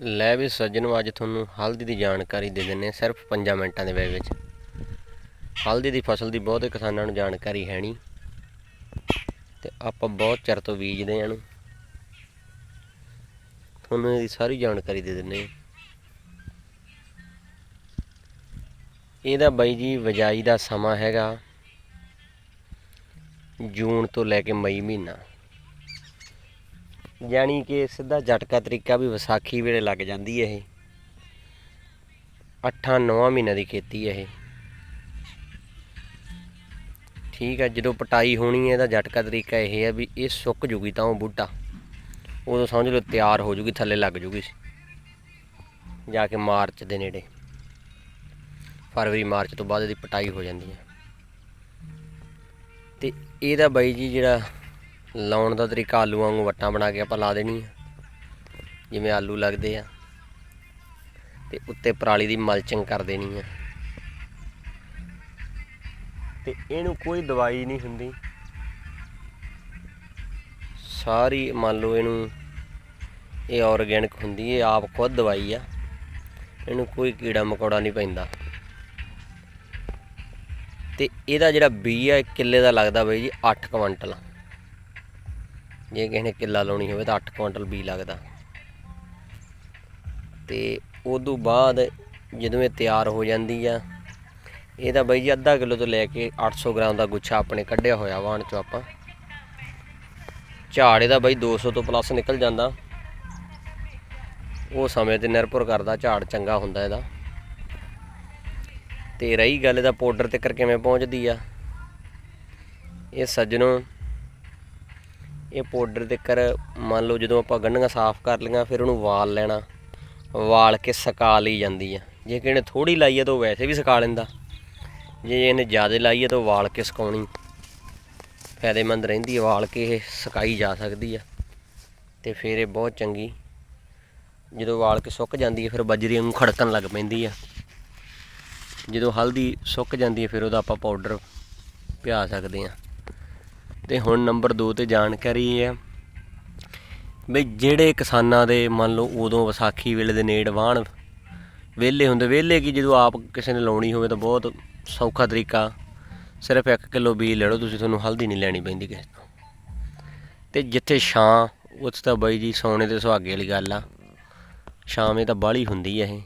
ਲੈ ਵੀ ਸੱਜਣੋ ਅੱਜ ਤੁਹਾਨੂੰ ਹਲਦੀ ਦੀ ਜਾਣਕਾਰੀ ਦੇ ਦਿੰਨੇ ਹਾਂ, ਸਿਰਫ 5 ਮਿੰਟਾਂ ਦੇ ਵਿੱਚ। ਹਲਦੀ ਦੀ ਫਸਲ ਦੀ ਬਹੁਤੇ ਕਿਸਾਨਾਂ ਨੂੰ ਜਾਣਕਾਰੀ ਹੈ ਨਹੀਂ। ਤੇ ਆਪਾਂ ਬਹੁਤ ਚਿਰ ਤੋਂ ਬੀਜਦੇ ਆਂ ਨੂੰ ਤੁਹਾਨੂੰ ਇਹਦੀ ਸਾਰੀ ਜਾਣਕਾਰੀ ਦੇ ਦਿੰਨੇ ਇਹਦਾ ਬਾਈ ਜੀ ਵਜਾਈ ਦਾ ਸਮਾਂ ਹੈਗਾ ਜੂਨ ਤੋਂ ਲੈ ਕੇ ਮਈ ਮਹੀਨਾ। ਯਾਨੀ ਕਿ ਸਿੱਧਾ ਝਟਕਾ ਤਰੀਕਾ ਵੀ ਵਿਸਾਖੀ ਵੇਲੇ ਲੱਗ ਜਾਂਦੀ ਹੈ ਇਹ 8-9 ਮਹੀਨਿਆਂ ਦੀ ਖੇਤੀ ਹੈ ਇਹ। ਠੀਕ ਹੈ ਜਦੋਂ ਪਟਾਈ ਹੋਣੀ ਹੈ ਇਹਦਾ ਝਟਕਾ ਤਰੀਕਾ ਇਹ ਹੈ ਵੀ ਇਹ ਸੁੱਕ ਜੂਗੀ ਤਾਂ ਉਹ ਬੂਟਾ। ਉਦੋਂ ਸਮਝ ਲਓ ਤਿਆਰ ਹੋ ਜੂਗੀ, ਥੱਲੇ ਲੱਗ ਜੂਗੀ ਜਾ ਕੇ ਮਾਰਚ ਦੇ ਨੇੜੇ। ਫਰਵਰੀ, ਮਾਰਚ ਤੋਂ ਬਾਅਦ ਇਹਦੀ ਪਟਾਈ ਹੋ ਜਾਂਦੀ ਹੈ। ਤੇ ਇਹਦਾ ਬਾਈ ਜੀ ਜਿਹੜਾ ਲਾਉਣ ਦਾ ਤਰੀਕਾ ਆਲੂ ਵਾਂਗੂ ਵੱਟਾਂ ਬਣਾ ਕੇ ਆਪਾਂ ਲਾ ਦੇਣੀ ਆ। ਜਿਵੇਂ ਆਲੂ ਲੱਗਦੇ ਆ। ਤੇ ਉੱਤੇ ਪਰਾਲੀ ਦੀ ਮਲਚਿੰਗ ਕਰ ਦੇਣੀ ਆ। ਤੇ ਇਹਨੂੰ ਕੋਈ ਦਵਾਈ ਨਹੀਂ ਹੁੰਦੀ। ਸਾਰੀ ਮੰਨ ਲਓ ਇਹਨੂੰ ਇਹ ਆਰਗੈਨਿਕ ਹੁੰਦੀ ਹੈ ਆਪ ਖੁਦ ਦਵਾਈ ਆ। ਇਹਨੂੰ ਕੋਈ ਕੀੜਾ ਮਕੌੜਾ ਨਹੀਂ ਪੈਂਦਾ। ਤੇ ਇਹਦਾ ਜਿਹੜਾ ਬੀ ਆ ਕਿੱਲੇ ਦਾ ਲੱਗਦਾ ਬਈ ਜੀ 8 ਕੁਇੰਟਲ। ਜੇ ਕਿਸੇ ਨੇ ਕਿੱਲਾ ਲਾਉਣੀ ਹੋਵੇ ਤਾਂ 8 ਕੁਇੰਟਲ ਬੀ ਲੱਗਦਾ। ਤੇ ਉਦੋਂ ਬਾਅਦ ਜਦੋਂ ਇਹ ਤਿਆਰ ਹੋ ਜਾਂਦੀ ਆ ਇਹਦਾ ਬਾਈ ਜੀ ਅੱਧਾ ਕਿਲੋ ਤੋਂ ਲੈ ਕੇ 800 ਗ੍ਰਾਮ ਦਾ ਗੁੱਛਾ ਆਪਣੇ ਕੱਢਿਆ ਹੋਇਆ ਵਾਣ ਚੋਂ ਆਪਾਂ। ਝਾੜ ਇਹਦਾ ਬਈ 200 ਤੋਂ ਪਲੱਸ ਨਿਕਲ ਜਾਂਦਾ। ਉਹ ਸਮੇਂ ਤੇ ਨਿਰਭਰ ਕਰਦਾ, ਝਾੜ ਚੰਗਾ ਹੁੰਦਾ ਇਹਦਾ। ਤੇ ਰਹੀ ਗੱਲ ਇਹਦਾ ਪਾਊਡਰ ਤੇ ਕਿਵੇਂ ਪਹੁੰਚਦੀ ਆ, ਇਹ ਸੱਜਣੋ ਇਹ ਪਾਊਡਰ ਤੇ ਕਰ ਮੰਨ ਲਓ ਜਦੋਂ ਆਪਾਂ ਗੰਢੀਆਂ ਸਾਫ਼ ਕਰ ਲਈਆਂ, ਫਿਰ ਉਹਨੂੰ ਵਾਲ ਲੈਣਾ, ਵਾਲ ਕੇ ਸੁਕਾ ਲਈ ਜਾਂਦੀ ਆ। ਜੇ ਕਿਸੇ ਨੇ ਥੋੜੀ ਲਾਈ ਆ ਤਾਂ ਉਹ ਵੈਸੇ ਵੀ ਸੁਕਾ ਲੈਂਦਾ। ਜੇ ਇਹਨੇ ਜ਼ਿਆਦਾ ਲਾਈ ਆ ਤਾਂ ਉਹ ਵਾਲ ਕੇ ਸੁਕਾਉਣੀ। ਫਾਇਦੇਮੰਦ ਰਹਿੰਦੀ ਹੈ ਵਾਲ ਕੇ ਇਹ ਸੁਕਾਈ ਜਾ ਸਕਦੀ ਆ। ਤੇ ਫਿਰ ਇਹ ਬਹੁਤ ਚੰਗੀ, ਜਦੋਂ ਵਾਲ ਕੇ ਸੁੱਕ ਜਾਂਦੀ ਹੈ ਫਿਰ ਬਜਰੀ ਨੂੰ ਖੜਕਣ ਲੱਗ ਪੈਂਦੀ ਆ। ਜਦੋਂ ਹਲਦੀ ਸੁੱਕ ਜਾਂਦੀ ਹੈ ਫਿਰ ਉਹਦਾ ਆਪਾਂ ਪਾਊਡਰ ਪਿਆ ਸਕਦੇ ਆ। ਤੇ ਹੁਣ ਨੰਬਰ 2 ਤੇ ਜਾਣਕਾਰੀ ਇਹ ਹੈ ਬਈ ਜਿਹੜੇ ਕਿਸਾਨਾਂ ਦੇ ਮੰਨ ਲਓ ਉਦੋਂ ਵਿਸਾਖੀ ਵੇਲੇ ਦੇ ਨੇੜ ਵਾਹਣ ਵਿਹਲੇ ਹੁੰਦੇ, ਵਿਹਲੇ ਕੀ ਜਦੋਂ ਆਪ ਕਿਸੇ ਨੇ ਲਾਉਣੀ ਹੋਵੇ ਤਾਂ ਬਹੁਤ ਸੌਖਾ ਤਰੀਕਾ। ਸਿਰਫ 1 ਕਿਲੋ ਬੀਜ ਲੈ ਲਓ, ਤੁਸੀਂ ਤੁਹਾਨੂੰ ਹਲਦੀ ਨਹੀਂ ਲੈਣੀ ਪੈਂਦੀ ਕਿਸੇ ਤੋਂ। ਤੇ ਜਿੱਥੇ ਛਾਂ, ਉੱਥੇ ਤਾਂ ਬਾਈ ਜੀ ਸੋਨੇ ਤੇ ਸੁਹਾਗੇ ਵਾਲੀ ਗੱਲ ਆ। ਛਾਵੇਂ ਤਾਂ ਬਾਹਲੀ ਹੁੰਦੀ ਆ ਇਹ।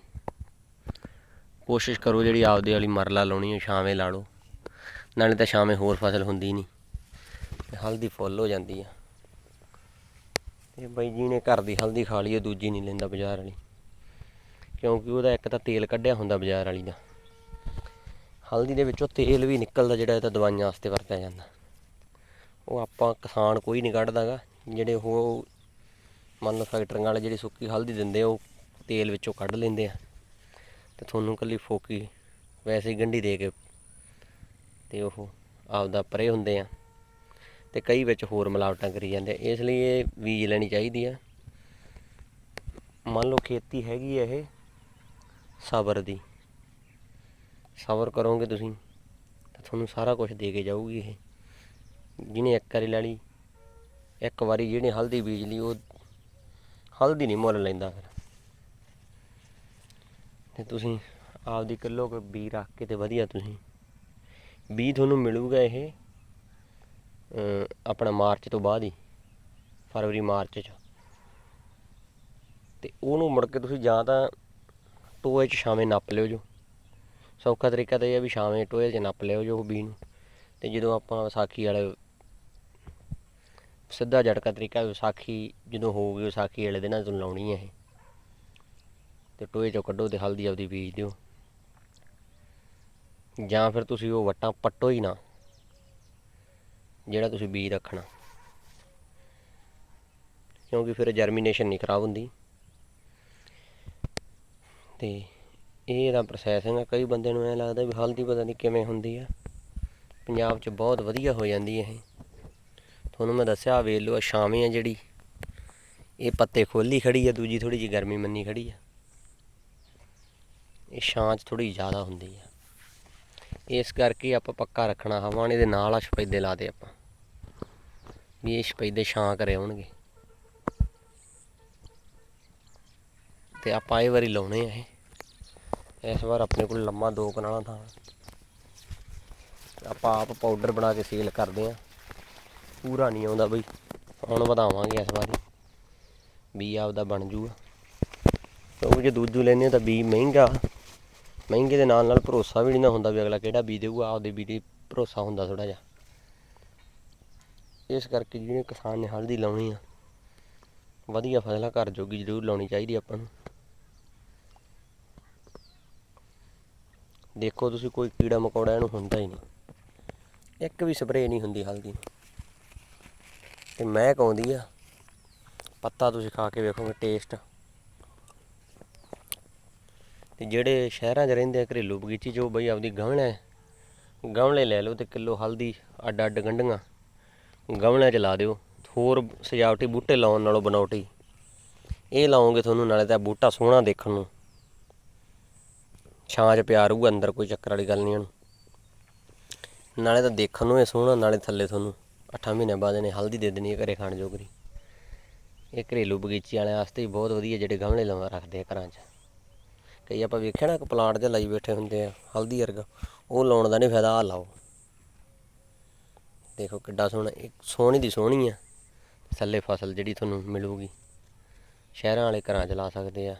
ਕੋਸ਼ਿਸ਼ ਕਰੋ ਜਿਹੜੀ ਆਪਦੇ ਵਾਲੀ ਮਰਲਾ ਲਾਉਣੀ ਹੈ ਛਾਵੇਂ ਲਾ ਲਓ। ਨਾਲੇ ਤਾਂ ਛਾਵੇਂ ਹੋਰ ਫਸਲ ਹੁੰਦੀ ਨਹੀਂ। ਤੇ ਹਲਦੀ ਫੁੱਲ ਹੋ ਜਾਂਦੀ ਆ। ਤੇ ਬਾਈ ਜੀ ਨੇ ਘਰ ਦੀ ਹਲਦੀ ਖਾ ਲਈ ਉਹ ਦੂਜੀ ਨਹੀਂ ਲੈਂਦਾ ਬਾਜ਼ਾਰ ਵਾਲੀ। ਕਿਉਂਕਿ ਉਹਦਾ ਇੱਕ ਤਾਂ ਤੇਲ ਕੱਢਿਆ ਹੁੰਦਾ ਬਾਜ਼ਾਰ ਵਾਲੀ ਦਾ। ਹਲਦੀ ਦੇ ਵਿੱਚੋਂ ਤੇਲ ਵੀ ਨਿਕਲਦਾ ਜਿਹੜਾ ਇਹ ਤਾਂ ਦਵਾਈਆਂ ਵਾਸਤੇ ਵਰਤਿਆ ਜਾਂਦਾ। ਉਹ ਆਪਾਂ ਕਿਸਾਨ ਕੋਈ ਨਹੀਂ ਕੱਢਦਾਗਾ ਜਿਹੜੇ ਉਹ ਮੰਨ ਲਓ ਫੈਕਟਰੀਆਂ ਵਾਲੇ ਜਿਹੜੀ ਸੁੱਕੀ ਹਲਦੀ ਦਿੰਦੇ ਆ, ਉਹ ਤੇਲ ਵਿੱਚੋਂ ਕੱਢ ਲੈਂਦੇ ਆ। ਤੇ ਤੁਹਾਨੂੰ ਕੱਲੀ ਫੋਕੀ ਵੈਸੇ ਹੀ ਗੰਢੀ ਦੇ ਕੇ ਤੇ ਉਹ ਆਪਦਾ ਪਰੇ ਹੁੰਦੇ ਆ। ਤੇ ਕਈ ਵਿੱਚ ਹੋਰ ਮਿਲਾਵਟਾਂ ਕਰੀ ਜਾਂਦੇ ਇਸ ਲਈ ਇਹ ਬੀਜ ਲੈਣੀ ਚਾਹੀਦੀ ਆ। ਮੰਨ ਲਓ ਖੇਤੀ ਹੈਗੀ ਆ ਇਹ ਸਬਰ ਦੀ। ਸਬਰ ਕਰੋਗੇ ਤੁਸੀਂ, ਤਾਂ ਤੁਹਾਨੂੰ ਸਾਰਾ ਕੁਝ ਦੇ ਕੇ ਜਾਊਗੀ ਇਹ। ਜਿਹਨੇ ਇੱਕ ਵਾਰੀ ਲੈ ਲਈ, ਇੱਕ ਵਾਰੀ ਜਿਹਨੇ ਹਲਦੀ ਬੀਜ ਲਈ, ਉਹ ਹਲਦੀ ਨਹੀਂ ਮੁੱਲ ਲੈਂਦਾ ਫਿਰ। ਤੇ ਤੁਸੀਂ ਆਪਦੀ ਕਿਲੋ ਕੁ ਬੀ ਰੱਖ ਕੇ ਤੇ ਵਧੀਆ ਤੁਸੀਂ। ਬੀਜ ਤੁਹਾਨੂੰ ਮਿਲੂਗਾ ਇਹ ਆਪਣਾ ਮਾਰਚ ਤੋਂ ਬਾਅਦ ਹੀ, ਫਰਵਰੀ, ਮਾਰਚ ਚ। ਤੇ ਉਹਨੂੰ ਮੁੜ ਕੇ ਤੁਸੀਂ ਜਾਂ ਤਾਂ ਟੋਏ 'ਚ ਛਾਵੇਂ ਨੱਪ ਲਿਓ ਜੋ। ਸੌਖਾ ਤਰੀਕਾ ਤਾਂ ਇਹ ਹੈ ਵੀ ਛਾਵੇਂ ਟੋਏ 'ਚ ਨੱਪ ਲਿਓ ਜੋ ਬੀ ਨੂੰ। ਤੇ ਜਦੋਂ ਆਪਾਂ ਵਿਸਾਖੀ ਵਾਲੇ, ਸਿੱਧਾ ਝਟਕਾ ਤਰੀਕਾ ਵਿਸਾਖੀ ਜਦੋਂ ਹੋਊਗੀ, ਵਿਸਾਖੀ ਵਾਲੇ ਦਿਨਾਂ ਤੋਂ ਲਾਉਣੀ ਹੈ ਇਹ। ਤੇ ਟੋਏ ਚੋਂ ਕੱਢੋ ਤੇ ਹਲਦੀ ਆਪਦੀ ਬੀਜ ਦਿਓ। ਜਾਂ ਫਿਰ ਤੁਸੀਂ ਉਹ ਵਟਾਂ ਪੱਟੋ ਹੀ ਨਾ। ਜਿਹੜਾ ਤੁਸੀਂ ਬੀਜ ਰੱਖਣਾ। ਕਿਉਂਕਿ ਫਿਰ ਜਰਮੀਨੇਸ਼ਨ ਨਹੀਂ ਖਰਾਬ ਹੁੰਦੀ। ਤੇ ਇਹ ਇਹਦਾ ਪ੍ਰੋਸੈਸ ਹੈਗਾ ਕਈ ਬੰਦੇ ਨੂੰ ਐ ਲੱਗਦਾ ਵੀ ਹਲਦੀ ਪਤਾ ਨਹੀਂ ਕਿਵੇਂ ਹੁੰਦੀ ਆ। ਪੰਜਾਬ 'ਚ ਬਹੁਤ ਵਧੀਆ ਹੋ ਜਾਂਦੀ ਹੈ ਇਹ। ਤੁਹਾਨੂੰ ਮੈਂ ਦੱਸਿਆ ਵੇਲੋ ਆ ਆਹ ਛਾਵੇਂ ਆ ਜਿਹੜੀ। ਇਹ ਪੱਤੇ ਖੋਲੀ ਖੜੀ ਆ, ਦੂਜੀ ਥੋੜੀ ਜਿਹੀ ਗਰਮੀ ਮੰਨੀ ਖੜੀ ਆ। ਇਹ ਛਾਂ 'ਚ ਥੋੜੀ ਜ਼ਿਆਦਾ ਹੁੰਦੀ ਆ। ਇਸ ਕਰਕੇ ਆਪਾਂ ਪੱਕਾ ਰੱਖਣਾ ਹਵਾਣੇ ਦੇ ਨਾਲ ਆ ਸਫੈਦੇ ਲਾ ਦੇ ਆਪਾਂ। ਵੀ ਇਹ ਸਫੈਦੇ ਛਾਂ ਕਰੇ ਆਉਣਗੇ। ਤੇ ਆਪਾਂ ਇਹ ਵਾਰੀ ਲਾਉਣੇ ਆ ਇਹ। ਇਸ ਵਾਰ ਆਪਣੇ ਕੋਲ ਲੰਮਾ ਦੋ ਕਨਾਲਾਂ ਥਾਂ। ਆਪਾਂ ਆਪ ਪਾਊਡਰ ਬਣਾ ਕੇ ਸੇਲ ਕਰਦੇ ਆ। ਪੂਰਾ ਨਹੀਂ ਆਉਂਦਾ ਬਈ। ਹੁਣ ਵਧਾਵਾਂਗੇ ਇਸ ਵਾਰੀ। ਬੀ ਆਪਦਾ ਬਣ ਜੂਗਾ। ਕਿਉਂਕਿ ਜੇ ਦੂਜੂ ਲੈਂਦੇ ਹੋ ਤਾਂ ਬੀ ਮਹਿੰਗਾ। ਮਹਿੰਗੇ ਦੇ ਨਾਲ ਨਾਲ ਭਰੋਸਾ ਵੀ ਨਹੀਂ ਨਾ ਹੁੰਦਾ ਵੀ ਅਗਲਾ ਕਿਹੜਾ ਬੀ ਦੇਊਗਾ। ਆਪਦੇ ਬੀ ਤੇ ਭਰੋਸਾ ਹੁੰਦਾ ਥੋੜਾ ਜਿਹਾ। ਇਸ ਕਰਕੇ ਜਿਹੜੇ ਕਿਸਾਨ ਨੇ ਹਲਦੀ ਲਾਉਣੀ ਆ, ਵਧੀਆ ਫਸਲਾਂ ਘਰ ਜੋਗੀ ਜ਼ਰੂਰ ਲਾਉਣੀ ਚਾਹੀਦੀ ਆਪਾਂ ਨੂੰ। ਦੇਖੋ ਤੁਸੀਂ ਕੋਈ ਕੀੜਾ ਮਕੌੜਾ ਇਹਨੂੰ ਹੁੰਦਾ ਹੀ ਨਹੀਂ। ਇੱਕ ਵੀ ਸਪਰੇਅ ਨਹੀਂ ਹੁੰਦੀ ਹਲਦੀ ਨੂੰ। ਤੇ ਮਹਿਕ ਆਉਂਦੀ ਆ, ਪੱਤਾ ਤੁਸੀਂ ਖਾ ਕੇ ਵੇਖੋਗੇ ਟੇਸਟ। ਤੇ ਜਿਹੜੇ ਸ਼ਹਿਰਾਂ 'ਚ ਰਹਿੰਦੇ ਆ ਘਰੇਲੂ ਬਗੀਚੀ 'ਚ, ਉਹ ਬਈ ਆਪਦੀ ਗਮਲੇ ਗਮਲੇ ਲੈ ਲਓ ਤੇ ਕਿਲੋ ਹਲਦੀ ਅੱਡ ਅੱਡ ਗੰਢੀਆਂ। ਗਮਲਿਆਂ 'ਚ ਲਾ ਦਿਓ। ਹੋਰ ਸਜਾਵਟੀ ਬੂਟੇ ਲਾਉਣ ਨਾਲੋਂ ਬਣਾਉਟੀ ਇਹ ਲਾਓਗੇ ਤੁਹਾਨੂੰ ਨਾਲੇ ਤਾਂ ਬੂਟਾ ਸੋਹਣਾ ਦੇਖਣ ਨੂੰ। ਛਾਂ 'ਚ ਪਿਆ ਰਹੂਗਾ ਅੰਦਰ ਕੋਈ ਚੱਕਰ ਵਾਲੀ ਗੱਲ ਨਹੀਂ ਉਹਨੂੰ ਨਾਲੇ ਤਾਂ ਦੇਖਣ ਨੂੰ ਇਹ ਸੋਹਣਾ, ਨਾਲੇ ਥੱਲੇ ਤੁਹਾਨੂੰ 8 ਮਹੀਨੇ ਬਾਅਦ ਇਹਨੇ ਹਲਦੀ ਦੇ ਦੇਣੀ ਹੈ ਘਰੇ ਖਾਣ ਜੋਗਰੀ ਇਹ ਘਰੇਲੂ ਬਗੀਚੇ ਵਾਲਿਆਂ ਵਾਸਤੇ ਵੀ ਬਹੁਤ ਵਧੀਆ ਜਿਹੜੇ ਗਮਲੇ ਲਵਾ ਰੱਖਦੇ ਆ ਘਰਾਂ 'ਚ। ਕਈ ਆਪਾਂ ਵੇਖਿਆ ਨਾ ਇੱਕ ਪਲਾਂਟ ਜਿਹਾ ਲਾਈ ਬੈਠੇ ਹੁੰਦੇ ਆ, ਹਲਦੀ ਵਰਗਾ। ਉਹ ਲਾਉਣ ਦਾ ਨਹੀਂ ਫਾਇਦਾ ਆ ਲਾਓ। ਦੇਖੋ ਕਿੱਡਾ ਸੋਹਣਾ, ਇੱਕ ਸੋਹਣੀ ਦੀ ਸੋਹਣੀ ਆ। ਥੱਲੇ ਫਸਲ ਜਿਹੜੀ ਤੁਹਾਨੂੰ ਮਿਲੂਗੀ। ਸ਼ਹਿਰਾਂ ਵਾਲੇ ਘਰਾਂ 'ਚ ਲਾ ਸਕਦੇ ਆ।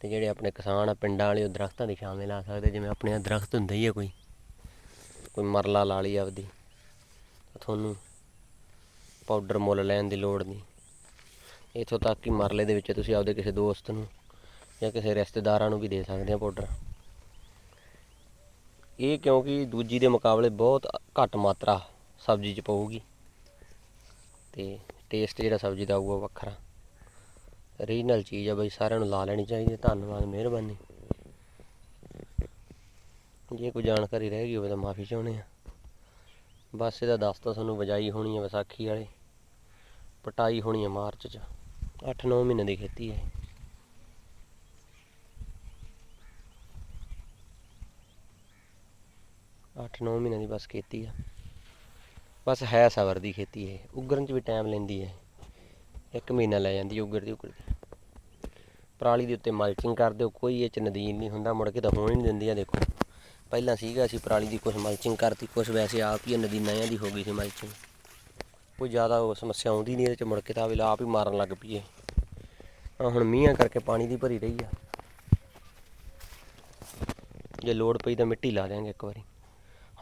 ਤੇ ਜਿਹੜੇ ਆਪਣੇ ਕਿਸਾਨ ਆ, ਪਿੰਡਾਂ ਵਾਲੇ, ਉਹ ਦਰਖਤਾਂ ਦੀ ਛਾਵੇਂ ਲਾ ਸਕਦੇ, ਜਿਵੇਂ ਆਪਣੇ ਆਹ ਦਰਖਤ ਹੁੰਦੇ ਹੀ ਆ ਕੋਈ। ਕੋਈ ਮਰਲਾ ਲਾ ਲਈ ਆਪਦੀ। ਤੁਹਾਨੂੰ ਪਾਊਡਰ ਮੁੱਲ ਲੈਣ ਦੀ ਲੋੜ ਨਹੀਂ। ਇੱਥੋਂ ਤੱਕ ਕਿ ਮਰਲੇ ਦੇ ਵਿੱਚ ਤੁਸੀਂ ਆਪਦੇ ਕਿਸੇ ਦੋਸਤ ਨੂੰ ਜਾਂ ਕਿਸੇ ਰਿਸ਼ਤੇਦਾਰਾਂ ਨੂੰ ਵੀ ਦੇ ਸਕਦੇ ਆ ਪਾਊਡਰ ਇਹ ਕਿਉਂਕਿ ਦੂਜੀ ਦੇ ਮੁਕਾਬਲੇ ਬਹੁਤ ਘੱਟ ਮਾਤਰਾ ਸਬਜ਼ੀ 'ਚ ਪਊਗੀ ਤੇ ਟੇਸਟ ਜਿਹੜਾ ਸਬਜ਼ੀ ਦਾ ਆਊਗਾ ਉਹ ਵੱਖਰਾ। ਰੀਜਨਲ ਚੀਜ਼ ਆ ਬਈ, ਸਾਰਿਆਂ ਨੂੰ ਲਾ ਲੈਣੀ ਚਾਹੀਦੀ ਹੈ। ਧੰਨਵਾਦ, ਮਿਹਰਬਾਨੀ। ਜੇ ਕੋਈ ਜਾਣਕਾਰੀ ਰਹਿ ਗਈ ਹੋਵੇ ਤਾਂ ਮਾਫੀ ਚਾਹੁੰਦੇ ਆ ਬਸ ਇਹਦਾ ਦੱਸ ਤਾਂ ਤੁਹਾਨੂੰ ਵਜਾਈ ਹੋਣੀ ਹੈ ਵਿਸਾਖੀ ਵਾਲੇ, ਪਟਾਈ ਹੋਣੀ ਹੈ ਮਾਰਚ 'ਚ। 8-9 ਮਹੀਨੇ ਦੀ ਖੇਤੀ ਹੈ। ਅੱਠ ਨੌ ਮਹੀਨਿਆਂ ਦੀ ਬਸ ਖੇਤੀ ਆ। ਬਸ ਹੈ ਸਬਰ ਦੀ ਖੇਤੀ ਇਹ। ਉਗਰਨ 'ਚ ਵੀ ਟਾਈਮ ਲੈਂਦੀ ਹੈ। ਇੱਕ ਮਹੀਨਾ ਲੈ ਜਾਂਦੀ ਹੈ ਉਗਰਦੀ ਉਗਰਦੀ ਪਰਾਲੀ ਦੇ ਉੱਤੇ ਮਲਚਿੰਗ ਕਰ ਦਿਓ ਕੋਈ ਇਹ ਚ ਨਦੀਨ ਨਹੀਂ ਹੁੰਦਾ। ਮੁੜ ਕੇ ਤਾਂ ਹੋਣ ਹੀ ਨਹੀਂ ਦਿੰਦੀ ਆ ਦੇਖੋ। ਪਹਿਲਾਂ ਸੀਗਾ ਅਸੀਂ ਪਰਾਲੀ ਦੀ ਕੁਝ ਮਲਚਿੰਗ ਕਰਤੀ ਕੁਝ ਵੈਸੇ ਆਪ ਹੀ ਨਦੀਨਾਂ ਦੀ ਹੋ ਗਈ ਸੀ ਮਲਚਿੰਗ ਕੋਈ ਜ਼ਿਆਦਾ ਉਹ ਸਮੱਸਿਆ ਆਉਂਦੀ ਨਹੀਂ ਇਹਦੇ ਚ, ਮੁੜ ਕੇ ਤਾਂ ਅਗਲਾ ਆਪ ਹੀ ਮਾਰਨ ਲੱਗ ਪਈਏ ਆ ਹੁਣ ਮੀਂਹਾਂ ਕਰਕੇ ਪਾਣੀ ਦੀ ਭਰੀ ਰਹੀ ਆ। ਜੇ ਲੋੜ ਪਈ ਤਾਂ ਮਿੱਟੀ ਲਾ ਦਿਆਂਗੇ ਇੱਕ ਵਾਰੀ।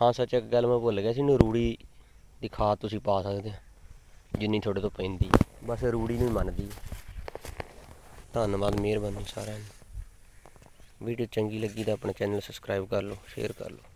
ਹਾਂ, ਸੱਚ ਇੱਕ ਗੱਲ ਮੈਂ ਭੁੱਲ ਗਿਆ ਸੀ ਨੂੰ ਰੂੜੀ ਦੀ ਖਾਦ ਤੁਸੀਂ ਪਾ ਸਕਦੇ ਆ ਜਿੰਨੀ ਤੁਹਾਡੇ ਤੋਂ ਪੈਂਦੀ ਬਸ ਰੂੜੀ ਨੂੰ ਮੰਨਦੀ ਧੰਨਵਾਦ, ਮਿਹਰਬਾਨੀ ਸਾਰਿਆਂ ਨੂੰ। ਵੀਡੀਓ ਚੰਗੀ ਲੱਗੀ ਤਾਂ ਆਪਣਾ ਚੈਨਲ ਸਬਸਕ੍ਰਾਈਬ ਕਰ ਲਓ ਸ਼ੇਅਰ ਕਰ ਲਓ।